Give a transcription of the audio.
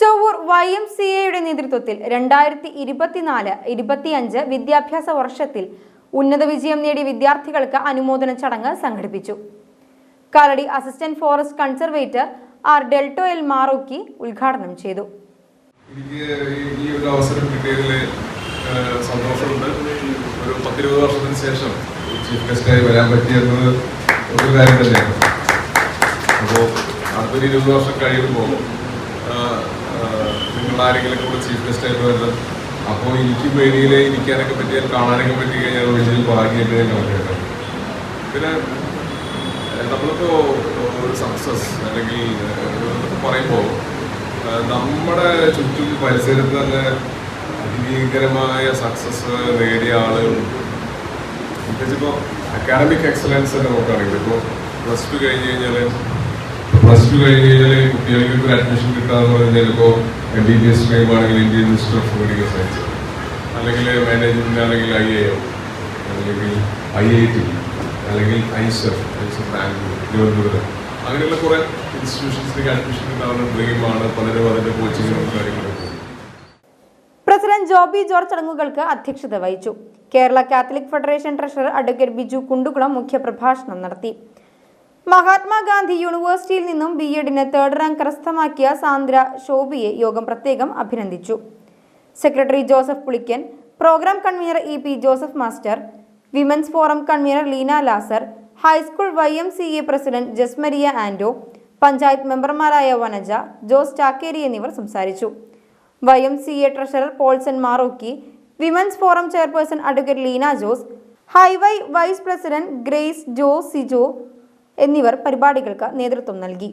Chovvur Y M C എയുടെ നേതൃത്വത്തിൽ രണ്ടായിരത്തി ഇരുപത്തിനാല് ഇരുപത്തിയഞ്ച് വിദ്യാഭ്യാസ വർഷത്തിൽ ഉന്നത വിജയം നേടിയ വിദ്യാർത്ഥികൾക്ക് അനുമോദന ചടങ്ങ് സംഘടിപ്പിച്ചു. Kalady assistant forest conservator R Delto L Marokki ഉദ്ഘാടനം ചെയ്തു. എനിക്ക് ഈ- ഒരു അവസരം കിട്ടിയതിൽ സന്തോഷമുണ്ട്. ഒരു പത്തിരുപത് വർഷത്തിന് ശേഷം ചീഫ് ഗസ്റ്റായി വരാൻ പറ്റിയെന്നത് ഒരു കാര്യം തന്നെയാണ്. അപ്പോൾ അടുത്തൊരു ഇരുപത് വർഷം കഴിയുമ്പോൾ ആരെങ്കിലും കൂടെ ചീഫ് ഗസ്റ്റായിട്ട് വരുന്നത്. അപ്പോൾ എനിക്ക് വേദിയിൽ ഇരിക്കാനൊക്കെ പറ്റിയാൽ കാണാനൊക്കെ പറ്റി കഴിഞ്ഞാൽ വലിയ ഭാഗ്യമായിട്ട് ഞാൻ കണക്കാക്കാം പിന്നെ നമ്മളിപ്പോൾ ഒരു സക്സസ് അല്ലെങ്കിൽ പറയുമ്പോൾ നമ്മുടെ ചുറ്റും പരിസരത്ത് തന്നെ അതിഭീകരമായ സക്സസ് നേടിയ ആളുകളുണ്ട് പ്രത്യേകിച്ചിപ്പോൾ അക്കാഡമിക് എക്സലൻസ് തന്നെ നോക്കുകയാണെങ്കിൽ ഇപ്പോൾ പ്ലസ് ടു കഴിഞ്ഞ് കഴിഞ്ഞാൽ പ്ലസ് ടു കഴിഞ്ഞ് കഴിഞ്ഞാൽ കുട്ടികൾക്ക് അഡ്മിഷൻ കിട്ടാന്ന് പറഞ്ഞാൽ ഇപ്പോൾ M B B S stream ആണെങ്കിൽ Indian Institute of Medical Science അല്ലെങ്കിൽ മാനേജ്മെന്റ് ആണെങ്കിൽ ഐ എ അല്ലെങ്കിൽ ഐ ഐ ടി അല്ലെങ്കിൽ ഐസെഫ് ഐസെഫ് ബാംഗ്ലൂർ തിരുവനന്തപുരം അങ്ങനെയുള്ള കുറേ ഇൻസ്റ്റിറ്റ്യൂഷൻസിലേക്ക് അഡ്മിഷൻ കിട്ടാവുന്ന ഡ്രീമാണ് പലരും അതിന്റെ കോച്ചിങ്ങും കാര്യങ്ങളും പ്രസിഡന്റ് ജോബി ജോർജ് ചടങ്ങുകൾക്ക് അധ്യക്ഷത വഹിച്ചു. Kerala Catholic Federation treasurer advocate Biju Kundukulam മുഖ്യപ്രഭാഷണം നടത്തി. മഹാത്മാഗാന്ധി യൂണിവേഴ്സിറ്റിയിൽ നിന്നും ബി എഡിന് തേർഡ് റാങ്ക് കരസ്ഥമാക്കിയ സാന്ദ്ര ശോഭിയെ യോഗം പ്രത്യേകം അഭിനന്ദിച്ചു. Secretary Joseph Pulikkan programme convener E P Joseph master women's forum convener Leena Lazar high school Y M C A president Jasmaria Ando panchayat മെമ്പർമാരായ വനജ ജോസ് ചാക്കേരി എന്നിവർ സംസാരിച്ചു. Y M C A treasurer Polson Marokki women's forum chairperson advocate Leena Jose ഹൈവൈ vice president Grace Jo Sijo എന്നിവർ പരിപാടികൾക്ക് നേതൃത്വം നൽകി